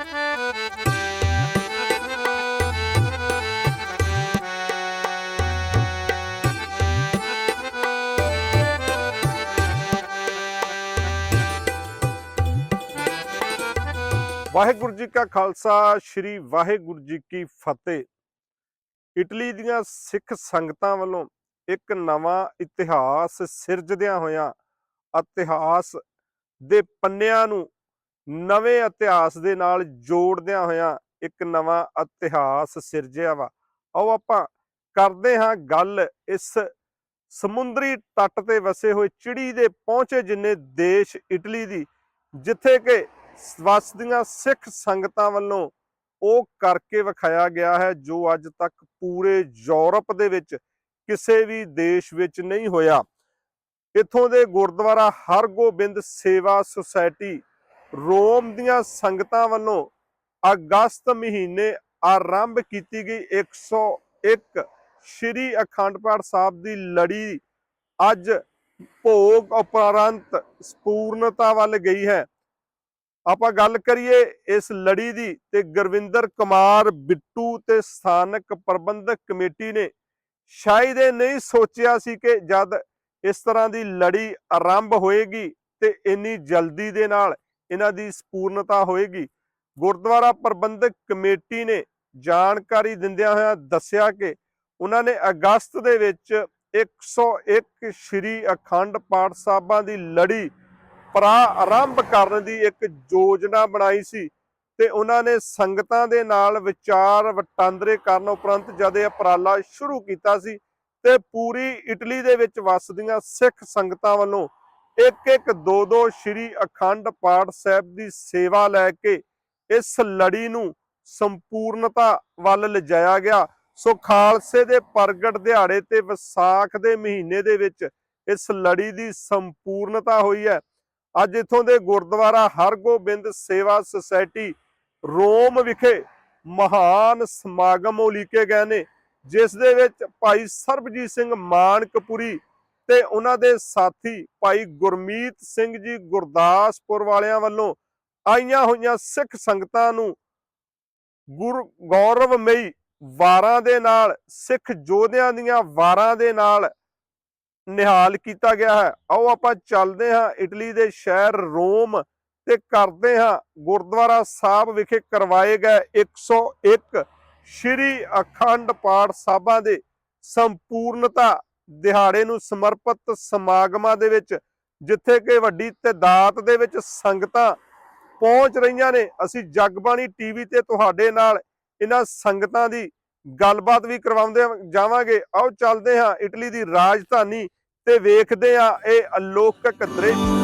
ਵਾਹਿਗੁਰੂ ਜੀ ਕਾ ਖਾਲਸਾ, ਸ੍ਰੀ ਵਾਹਿਗੁਰੂ ਜੀ ਕੀ ਫਤਿਹ। ਇਟਲੀ ਦੀਆਂ ਸਿੱਖ ਸੰਗਤਾਂ ਵੱਲੋਂ ਇੱਕ ਨਵਾਂ ਇਤਿਹਾਸ ਸਿਰਜਦਿਆਂ ਹੋਇਆਂ ਇਤਿਹਾਸ ਦੇ ਪੰਨਿਆਂ ਨੂੰ ਨਵੇਂ ਇਤਿਹਾਸ ਦੇ ਨਾਲ ਜੋੜਦਿਆਂ ਹੋਇਆਂ ਇੱਕ ਨਵਾਂ ਇਤਿਹਾਸ ਸਿਰਜਿਆ ਵਾ। ਆਓ ਆਪਾਂ ਕਰਦੇ ਹਾਂ ਗੱਲ ਇਸ ਸਮੁੰਦਰੀ ਤੱਟ ਤੇ ਵਸੇ ਹੋਏ ਚਿੜੀ ਦੇ ਪਹੁੰਚੇ ਜਿੰਨੇ ਦੇਸ਼ ਇਟਲੀ ਦੀ, ਜਿੱਥੇ ਕਿ ਵਸਦੀਆਂ ਸਿੱਖ ਸੰਗਤਾਂ ਵੱਲੋਂ ਉਹ ਕਰਕੇ ਵਿਖਾਇਆ ਗਿਆ ਹੈ ਜੋ ਅੱਜ ਤੱਕ ਪੂਰੇ ਯੂਰਪ ਦੇ ਵਿੱਚ ਕਿਸੇ ਵੀ ਦੇਸ਼ ਵਿੱਚ ਨਹੀਂ ਹੋਇਆ। ਇੱਥੋਂ ਦੇ ਗੁਰਦੁਆਰਾ ਹਰਗੋਬਿੰਦ ਸੇਵਾ ਸੁਸਾਇਟੀ ਰੋਮ ਦੀਆਂ ਸੰਗਤਾਂ ਵੱਲੋਂ ਅਗਸਤ ਮਹੀਨੇ ਆਰੰਭ ਕੀਤੀ ਗਈ 101 ਸ਼੍ਰੀ ਅਖੰਡ ਪਾਠ ਸਾਹਿਬ ਦੀ ਲੜੀ ਅੱਜ ਭੋਗ ਉਪਰੰਤ ਸਪੂਰਨਤਾ ਵੱਲ ਗਈ ਹੈ। ਆਪਾਂ ਗੱਲ ਕਰੀਏ ਇਸ ਲੜੀ ਦੀ ਤੇ ਗੁਰਵਿੰਦਰ ਕੁਮਾਰ ਬਿੱਟੂ ਤੇ ਸਥਾਨਕ ਪ੍ਰਬੰਧਕ ਕਮੇਟੀ ਨੇ ਸ਼ਾਇਦ ਇਹ ਨਹੀਂ ਸੋਚਿਆ ਸੀ ਕਿ ਜਦ ਇਸ ਤਰ੍ਹਾਂ ਦੀ ਲੜੀ ਆਰੰਭ ਹੋਏਗੀ ਤੇ ਇੰਨੀ ਜਲਦੀ ਦੇ ਨਾਲ ਇਹਨਾਂ ਦੀ ਸਪੂਰਨਤਾ ਹੋਏਗੀ। ਗੁਰਦੁਆਰਾ ਪ੍ਰਬੰਧਕ ਕਮੇਟੀ ਨੇ ਜਾਣਕਾਰੀ ਦਿੰਦਿਆਂ ਹੋਇਆ ਦੱਸਿਆ ਕਿ ਉਹਨਾਂ ਨੇ ਅਗਸਤ ਦੇ ਵਿੱਚ 101 ਸ਼੍ਰੀ ਅਖੰਡ ਪਾਠ ਸਾਹਿਬਾਂ ਦੀ ਲੜੀ ਪ੍ਰਾ ਆਰੰਭ ਕਰਨ ਦੀ ਇੱਕ ਯੋਜਨਾ ਬਣਾਈ ਸੀ ਤੇ ਉਹਨਾਂ ਨੇ ਸੰਗਤਾਂ ਦੇ ਨਾਲ ਵਿਚਾਰ ਵਟਾਂਦਰੇ ਕਰਨ ਉਪਰੰਤ ਜਦ ਇਹ ਉਪਰਾਲਾ ਸ਼ੁਰੂ ਕੀਤਾ ਸੀ ਤੇ ਪੂਰੀ ਇਟਲੀ ਦੇ ਵਿੱਚ ਵਸਦੀਆਂ ਸਿੱਖ ਸੰਗਤਾਂ ਵੱਲੋਂ ਇੱਕ ਇੱਕ ਦੋ ਦੋ ਸ਼੍ਰੀ ਅਖੰਡ ਪਾਠ ਸਾਹਿਬ ਦੀ ਸੇਵਾ ਲੈ ਕੇ ਇਸ ਲੜੀ ਨੂੰ ਸੰਪੂਰਨਤਾ ਵੱਲ ਲਿਜਾਇਆ ਗਿਆ। ਸੋ ਖਾਲਸੇ ਦੇ ਪ੍ਰਗਟ ਦਿਹਾੜੇ ਤੇ ਵਿਸਾਖ ਦੇ ਮਹੀਨੇ ਦੇ ਵਿੱਚ ਇਸ ਲੜੀ ਦੀ ਸੰਪੂਰਨਤਾ ਹੋਈ ਹੈ। ਅੱਜ ਇਥੋਂ ਦੇ ਗੁਰਦੁਆਰਾ ਹਰਗੋਬਿੰਦ ਸੇਵਾ ਸੁਸਾਇਟੀ ਰੋਮ ਵਿਖੇ ਮਹਾਨ ਸਮਾਗਮ ਉਲੀਕੇ ਗਏ ਨੇ, ਜਿਸ ਦੇ ਵਿੱਚ ਭਾਈ ਸਰਬਜੀਤ ਸਿੰਘ ਮਾਨਕਪੁਰੀ ਤੇ ਉਹਨਾਂ ਦੇ ਸਾਥੀ ਭਾਈ ਗੁਰਮੀਤ ਸਿੰਘ ਜੀ ਗੁਰਦਾਸਪੁਰ ਵਾਲਿਆਂ ਵੱਲੋਂ ਆਈਆਂ ਹੋਈਆਂ ਸਿੱਖ ਸੰਗਤਾਂ ਨੂੰ ਗੁਰ ਗੌਰਵਮਈ ਵਾਰਾਂ ਦੇ ਨਾਲ, ਸਿੱਖ ਯੋਧਿਆਂ ਦੀਆਂ ਵਾਰਾਂ ਦੇ ਨਾਲ ਨਿਹਾਲ ਕੀਤਾ ਗਿਆ ਹੈ। ਆਓ ਆਪਾਂ ਚੱਲਦੇ ਹਾਂ ਇਟਲੀ ਦੇ ਸ਼ਹਿਰ ਰੋਮ ਤੇ ਕਰਦੇ ਹਾਂ ਗੁਰਦੁਆਰਾ ਸਾਹਿਬ ਵਿਖੇ ਕਰਵਾਏ ਗਏ 101 ਸ਼੍ਰੀ ਅਖੰਡ ਪਾਠ ਸਾਹਿਬਾਂ ਦੇ ਸੰਪੂਰਨਤਾ ਦਿਹਾੜੇ ਨੂੰ ਸਮਰਪਿਤ ਸਮਾਗਮਾਂ ਦੇ ਵਿੱਚ, ਜਿੱਥੇ ਕਿ ਵੱਡੀ ਤਦਾਦ ਦੇ ਵਿੱਚ ਸੰਗਤਾਂ ਪਹੁੰਚ ਰਹੀਆਂ ਨੇ, ਅਸੀਂ ਜਗਬਾਣੀ ਟੀਵੀ ਤੇ ਤੁਹਾਡੇ ਨਾਲ ਇਹਨਾਂ ਸੰਗਤਾਂ ਦੀ ਗੱਲਬਾਤ ਵੀ ਕਰਵਾਉਂਦੇ ਜਾਵਾਂਗੇ। ਆਓ ਚੱਲਦੇ ਹਾਂ, ਇਟਲੀ ਦੀ ਰਾਜਧਾਨੀ ਤੇ ਵੇਖਦੇ ਹਾਂ ਇਹ ਅਲੌਕਿਕ ਦ੍ਰਿਸ਼।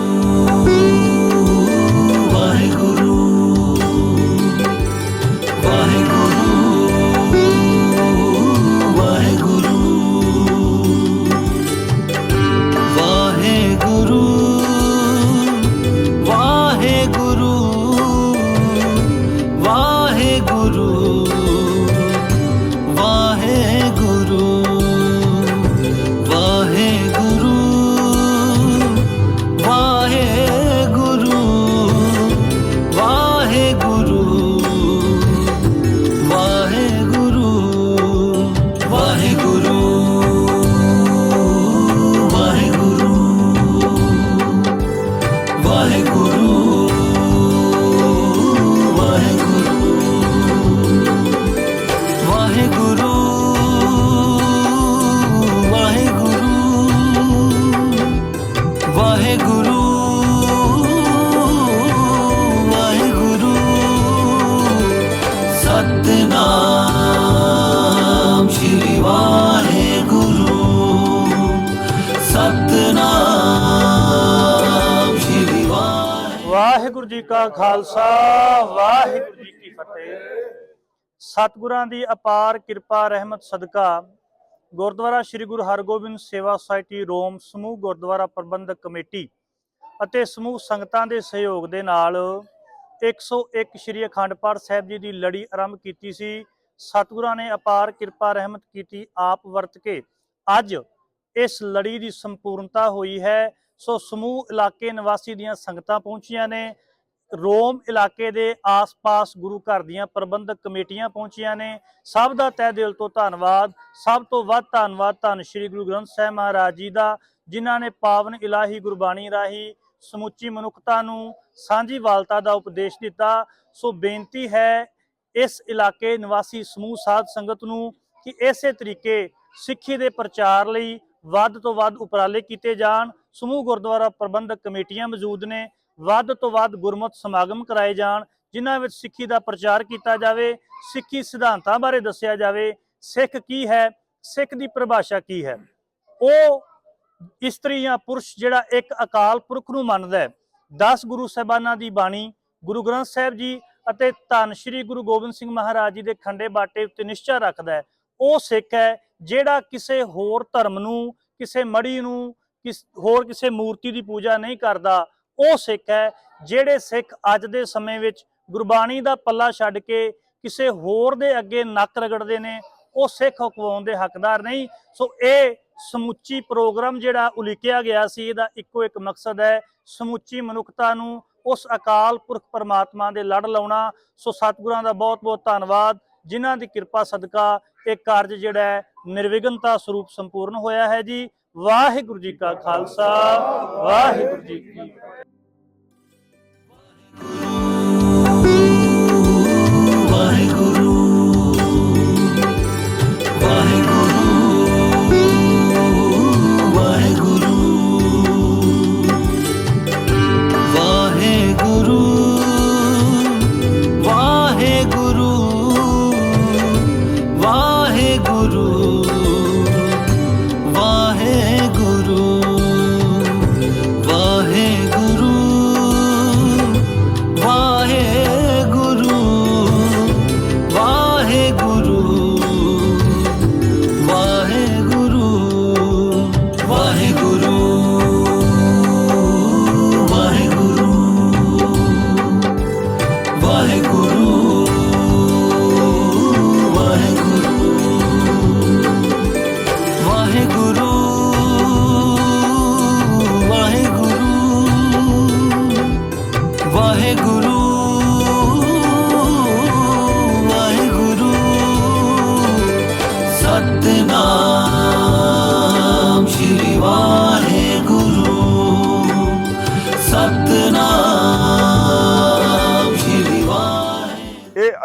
ਸਤਨਾਮ। ਸ਼੍ਰੀ ਵਾਹਿਗੁਰੂ ਵਾਹਿਗੁਰੂ ਜੀ ਕਾ ਖਾਲਸਾ, ਵਾਹਿਗੁਰੂ ਜੀ ਕੀ ਫਤਿਹ। ਸਤਿਗੁਰਾਂ ਦੀ ਅਪਾਰ ਕਿਰਪਾ, ਰਹਿਮਤ, ਸਦਕਾ। ਗੁਰਦੁਆਰਾ ਸ੍ਰੀ ਗੁਰੂ ਹਰਗੋਬਿੰਦ ਸੇਵਾ ਸੁਸਾਇਟੀ, ਰੋਮ ਸਮੂਹ ਗੁਰਦੁਆਰਾ ਪ੍ਰਬੰਧਕ ਕਮੇਟੀ ਅਤੇ ਸਮੂਹ ਸੰਗਤਾਂ ਦੇ ਸਹਿਯੋਗ ਦੇ ਨਾਲ 101 ਸ੍ਰੀ ਅਖੰਡ ਪਾਠ ਸਾਹਿਬ ਜੀ ਦੀ ਲੜੀ ਆਰੰਭ ਕੀਤੀ ਸੀ। ਸਤਿਗੁਰਾਂ ਨੇ ਅਪਾਰ ਕਿਰਪਾ, ਰਹਿਮਤ ਕੀਤੀ, ਆਪ ਵਰਤ ਕੇ ਅੱਜ ਇਸ ਲੜੀ ਦੀ ਸੰਪੂਰਨਤਾ ਹੋਈ ਹੈ। ਸੋ ਸਮੂਹ ਇਲਾਕੇ ਨਿਵਾਸੀ ਦੀਆਂ ਸੰਗਤਾਂ ਪਹੁੰਚੀਆਂ ਨੇ। ਰੋਮ ਇਲਾਕੇ ਦੇ ਆਸ-ਪਾਸ ਗੁਰੂ ਘਰ ਦੀਆਂ ਪ੍ਰਬੰਧਕ ਕਮੇਟੀਆਂ ਪਹੁੰਚੀਆਂ ਨੇ। ਸਭ ਦਾ ਤਹਿ ਦਿਲ ਤੋਂ ਧੰਨਵਾਦ। ਸਭ ਤੋਂ ਵੱਧ ਧੰਨਵਾਦ ਧੰਨ ਸ਼੍ਰੀ ਗੁਰੂ ਗ੍ਰੰਥ ਸਾਹਿਬ ਮਹਾਰਾਜ ਜੀ ਦਾ, ਜਿਨ੍ਹਾਂ ਨੇ ਪਾਵਨ ਇਲਾਹੀ ਗੁਰਬਾਣੀ ਰਾਹੀਂ ਸਮੁੱਚੀ ਮਨੁੱਖਤਾ ਨੂੰ ਸਾਂਝੀ ਵਾਲਤਾ ਦਾ ਉਪਦੇਸ਼ ਦਿੱਤਾ। ਸੋ ਬੇਨਤੀ ਹੈ ਇਸ ਇਲਾਕੇ ਨਿਵਾਸੀ ਸਮੂਹ ਸਾਧ ਸੰਗਤ ਨੂੰ ਕਿ ਇਸੇ ਤਰੀਕੇ ਸਿੱਖੀ ਦੇ ਪ੍ਰਚਾਰ ਲਈ ਵੱਧ ਤੋਂ ਵੱਧ ਉਪਰਾਲੇ ਕੀਤੇ ਜਾਣ, ਸਮੂਹ ਗੁਰਦੁਆਰਾ ਪ੍ਰਬੰਧਕ ਕਮੇਟੀਆਂ ਮੌਜੂਦ ਨੇ, ਵੱਧ ਤੋਂ ਵੱਧ ਗੁਰਮਤ ਸਮਾਗਮ ਕਰਾਏ ਜਾਣ, ਜਿਨ੍ਹਾਂ ਵਿੱਚ ਸਿੱਖੀ ਦਾ ਪ੍ਰਚਾਰ ਕੀਤਾ ਜਾਵੇ, ਸਿੱਖੀ ਸਿਧਾਂਤਾਂ ਬਾਰੇ ਦੱਸਿਆ ਜਾਵੇ, ਸਿੱਖ ਕੀ ਹੈ, ਸਿੱਖ ਦੀ ਪਰਿਭਾਸ਼ਾ ਕੀ ਹੈ। ਉਹ ਇਸਤਰੀ ਜਾਂ ਪੁਰਸ਼ ਜਿਹੜਾ ਇੱਕ ਅਕਾਲ ਪੁਰਖ ਨੂੰ ਮੰਨਦਾ ਹੈ। 10 ਗੁਰੂ ਸਾਹਿਬਾਨਾਂ ਦੀ ਬਾਣੀ, ਗੁਰੂ ਗ੍ਰੰਥ ਸਾਹਿਬ ਜੀ ਅਤੇ ਧੰਨ ਸ਼੍ਰੀ ਗੁਰੂ ਗੋਬਿੰਦ ਸਿੰਘ ਮਹਾਰਾਜ ਜੀ ਦੇ ਖੰਡੇ ਬਾਟੇ ਉੱਤੇ ਨਿਸ਼ਚਾ ਰੱਖਦਾ ਹੈ। ਉਹ ਸਿੱਖ ਹੈ ਜਿਹੜਾ ਕਿਸੇ ਹੋਰ ਧਰਮ ਨੂੰ, ਕਿਸੇ ਮੜੀ ਨੂੰ, ਕਿਸ, ਹੋਰ ਕਿਸੇ ਮੂਰਤੀ ਦੀ ਪੂਜਾ ਨਹੀਂ ਕਰਦਾ, ਉਹ ਸਿੱਖ ਹੈ, ਜਿਹੜੇ ਸਿੱਖ ਅੱਜ ਦੇ ਸਮੇਂ ਵਿੱਚ ਗੁਰਬਾਣੀ ਦਾ ਪੱਲਾ ਛੱਡ ਕੇ ਕਿਸੇ ਹੋਰ ਦੇ ਅੱਗੇ ਨੱਕ ਰਗੜਦੇ ਨੇ, ਉਹ ਸਿੱਖ ਹੁਕਮਾਉਣ ਦੇ ਹੱਕਦਾਰ ਨਹੀਂ। ਸੋ ਇਹ ਸਮੁੱਚੀ ਪ੍ਰੋਗਰਾਮ ਜਿਹੜਾ ਉਲੀਕਿਆ ਗਿਆ ਸੀ, ਇਹਦਾ ਇੱਕੋ ਇੱਕ ਮਕਸਦ ਹੈ, ਸਮੁੱਚੀ ਮਨੁੱਖਤਾ ਨੂੰ ਉਸ ਅਕਾਲ ਪੁਰਖ ਪਰਮਾਤਮਾ ਦੇ ਲੜ ਲਾਉਣਾ। ਸੋ ਸਤਿਗੁਰਾਂ ਦਾ ਬਹੁਤ ਬਹੁਤ ਧੰਨਵਾਦ। ਜਿਨ੍ਹਾਂ ਦੀ ਕਿਰਪਾ ਸਦਕਾ ਇਹ ਕਾਰਜ ਜਿਹੜਾ ਹੈ ਨਿਰਵਿਘਨਤਾ ਸਰੂਪ ਸੰਪੂਰਨ ਹੋਇਆ ਹੈ ਜੀ। ਵਾਹਿਗੁਰੂ ਜੀ ਕਾ ਖਾਲਸਾ, ਵਾਹਿਗੁਰੂ ਜੀ ਕੀ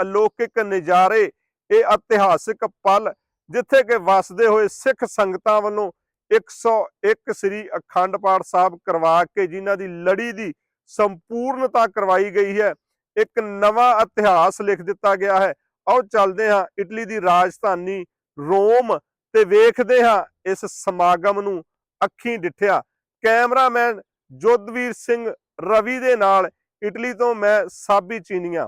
ਅਲੌਕਿਕ ਨਜ਼ਾਰੇ, ਇਹ ਇਤਿਹਾਸਿਕ ਪਲ ਜਿੱਥੇ ਕਿ ਵਸਦੇ ਹੋਏ ਸਿੱਖ ਸੰਗਤਾਂ ਵੱਲੋਂ 101 ਸ੍ਰੀ ਅਖੰਡ ਪਾਠ ਸਾਹਿਬ ਕਰਵਾ ਕੇ ਜਿਨ੍ਹਾਂ ਦੀ ਲੜੀ ਦੀ ਸੰਪੂਰਨਤਾ ਕਰਵਾਈ ਗਈ ਹੈ, ਇੱਕ ਨਵਾਂ ਇਤਿਹਾਸ ਲਿਖ ਦਿੱਤਾ ਗਿਆ ਹੈ। ਆਓ ਚੱਲਦੇ ਹਾਂ ਇਟਲੀ ਦੀ ਰਾਜਧਾਨੀ ਰੋਮ ਤੇ ਵੇਖਦੇ ਹਾਂ ਇਸ ਸਮਾਗਮ ਨੂੰ ਅੱਖੀਂ ਡਿੱਠਿਆ। ਕੈਮਰਾਮੈਨ ਜੋਧਵੀਰ ਸਿੰਘ ਰਵੀ ਦੇ ਨਾਲ ਇਟਲੀ ਤੋਂ ਮੈਂ ਸਾਬੀ ਚੀਨੀਆਂ।